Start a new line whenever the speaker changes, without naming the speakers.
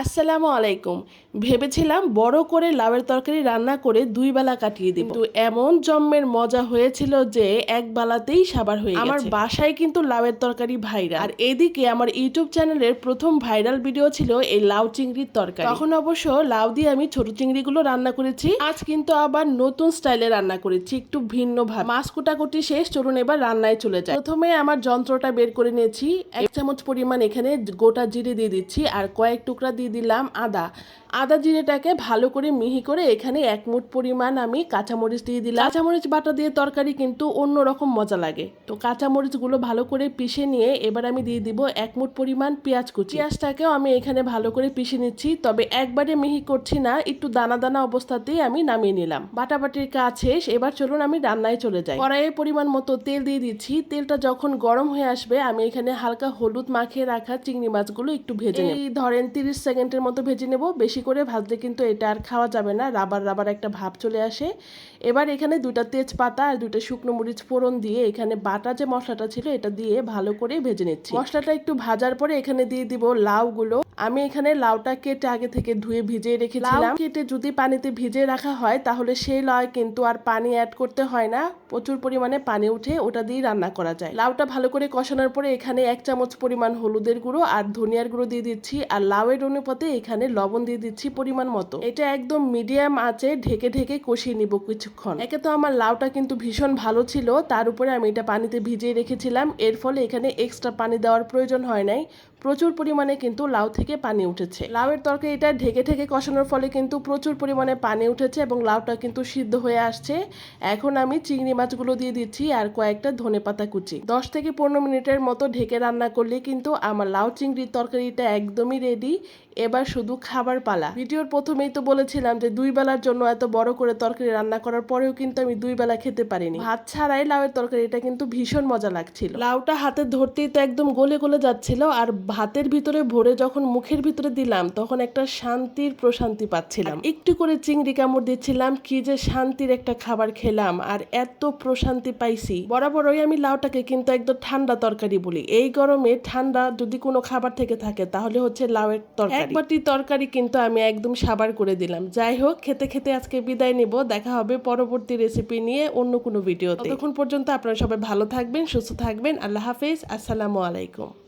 আসসালামু আলাইকুম। ভেবেছিলাম বড় করে লাউয়ের তরকারি রান্না করে দুই বেলা কাটিয়ে দিব। কিন্তু এমন জম্মের মজা হয়েছিল যে এক বেলাতেই সাবার হয়ে আমার বাসায় কিন্তু লাউয়ের তরকারি ভাইরাল। আর এদিকে আমার ইউটিউব চ্যানেলের প্রথম ভাইরাল ভিডিও ছিল এই লাউ চিংড়ির তরকারি। তখন অবশ্য লাউ দিয়ে আমি ছোট চিংড়িগুলো রান্না করেছি। আজ কিন্তু আবার নতুন স্টাইলে রান্না করেছি একটু ভিন্ন ভাবে মাছ কুটাকুটি শেষ চলুন এবার রান্নায় চলে যায় প্রথমে আমার যন্ত্রটা বের করে নিয়েছি। এক চামচ পরিমাণ এখানে গোটা জিরে দিয়ে দিচ্ছি আর কয়েক টুকরা দিয়ে দিলাম আদা। আদা জিরেটাকে ভালো করে মিহি করে এখানে এক মুঠ পরিমাণ আমি কাঁচামরিচ দিয়ে দিলাম। কাঁচামরিচ বাটা দিয়ে তরকারি কিন্তু অন্যরকম মজা লাগে। তো কাঁচামরিচগুলো ভালো করে পিষে নিয়ে এবার আমি দিয়ে দিব এক মুঠ পরিমাণ পেঁয়াজ কুচি। পেঁয়াজটাকেও আমি এখানে ভালো করে পিষে নিচ্ছি, তবে একবারে মিহি করছি না, একটু দানা দানা অবস্থাতেই আমি নামিয়ে নিলাম। বাটাবাটির কাজ শেষ, এবার চলুন আমি রান্নায় চলে যাই। কড়াইয়ের পরিমাণ মতো তেল দিয়ে দিচ্ছি। তেলটা যখন গরম হয়ে আসবে, আমি এখানে হালকা হলুদ মাখিয়ে রাখা চিংড়ি মাছগুলো একটু ভেজে নেব। এই ধরেন তিরিশ সেকেন্ডের মতো ভেজে নেব। বেশি করে ভাজলে কিন্তু এটা আর খাওয়া যাবে না। রাবার রাবার একটা ভাব চলে আসে। এবার এখানে দুটা তেজপাতা আর দুটা শুকনো মরিচ ফোড়ন দিয়ে এখানে বাটা যে মশলাটা ছিল, এটা দিয়ে ভালো করে ভেজে নিচ্ছি। মশলাটা একটু ভাজার পরে এখানে দিয়ে দিব লাউগুলো। আমি এখানে লাউটা কেটে আগে থেকে ধুয়ে ভিজিয়ে রেখেছিলাম। কেটে যদি পানিতে ভিজে রাখা হয় তাহলে সেই লাউ কিন্তু আর পানি অ্যাড করতে হয় না। প্রচুর পরিমাণে পানি উঠে ওটা দিয়ে রান্না করা যায়। লাউটা ভালো করে কষানোর পরে এখানে এক চামচ পরিমাণ হলুদের গুঁড়ো আর ধনিয়ার গুঁড়ো দিয়ে দিচ্ছি আর লাউয়ের অনুপাতে এখানে লবণ দিয়ে দিচ্ছি পরিমাণ মতো। এটা একদম মিডিয়াম আঁচে ঢেকে ঢেকে কষিয়ে নিব কিছুক্ষণ। একে তো আমার লাউটা কিন্তু ভীষণ ভালো ছিল তার উপরে আমি এটা পানিতে ভিজিয়ে রেখেছিলাম। এর ফলে এখানে এক্সট্রা পানি দেওয়ার প্রয়োজন হয় নাই। প্রচুর পরিমাণে কিন্তু লাউ থেকে পানি উঠেছে। লাউয়ের তরকারি এটা ঢেকে ঢেকে কষানোর ফলে কিন্তু প্রচুর পরিমাণে পানি উঠেছে এবং লাউটা কিন্তু সিদ্ধ হয়ে আসছে। এখন আমি চিংড়ি মাছগুলো দিয়ে দিচ্ছি আর কয়েকটা ধনে পাতা কুচি। দশ থেকে পনেরো মিনিটের মতো ঢেকে রান্না করলে কিন্তু আমার লাউ চিংড়ির তরকারিটা একদমই রেডি এবার শুধু খাবার পালা। ভিডিওর প্রথমেই তো বলেছিলাম যে দুই বেলার জন্য এত বড় করে তরকারি রান্না করার পরেও কিন্তু আমি দুই বেলা খেতে পারিনি। ভাত ছাড়াই লাউয়ের তরকারিটা কিন্তু ভীষণ মজা লাগছিল। লাউটা হাতে ধরতেই তো একদম গলে গলে যাচ্ছিল আর ভাতের ভিতরে ভরে যখন মুখের ভিতরে দিলাম তখন একটা শান্তির প্রশান্তি পাচ্ছিলাম। একটু করে চিংড়ি কামড় দিচ্ছিলাম কি যে শান্তির একটা খাবার খেলাম আর এত প্রশান্তি পাইছি। বরাবরই আমি লাউটাকে কিন্তু একদম ঠান্ডা তরকারি বলি। এই গরমে ঠান্ডা যদি কোনো খাবার থেকে থাকে তাহলে হচ্ছে লাউয়ের তরকারি। এক বাটি তরকারি কিন্তু আমি একদম সাবার করে দিলাম। যাই হোক খেতে খেতে আজকে বিদায় নিব। দেখা হবে পরবর্তী রেসিপি নিয়ে অন্য কোনো ভিডিওতে ততক্ষণ পর্যন্ত আপনারা সবাই ভালো থাকবেন সুস্থ থাকবেন। আল্লাহ হাফেজ। আসসালামু আলাইকুম।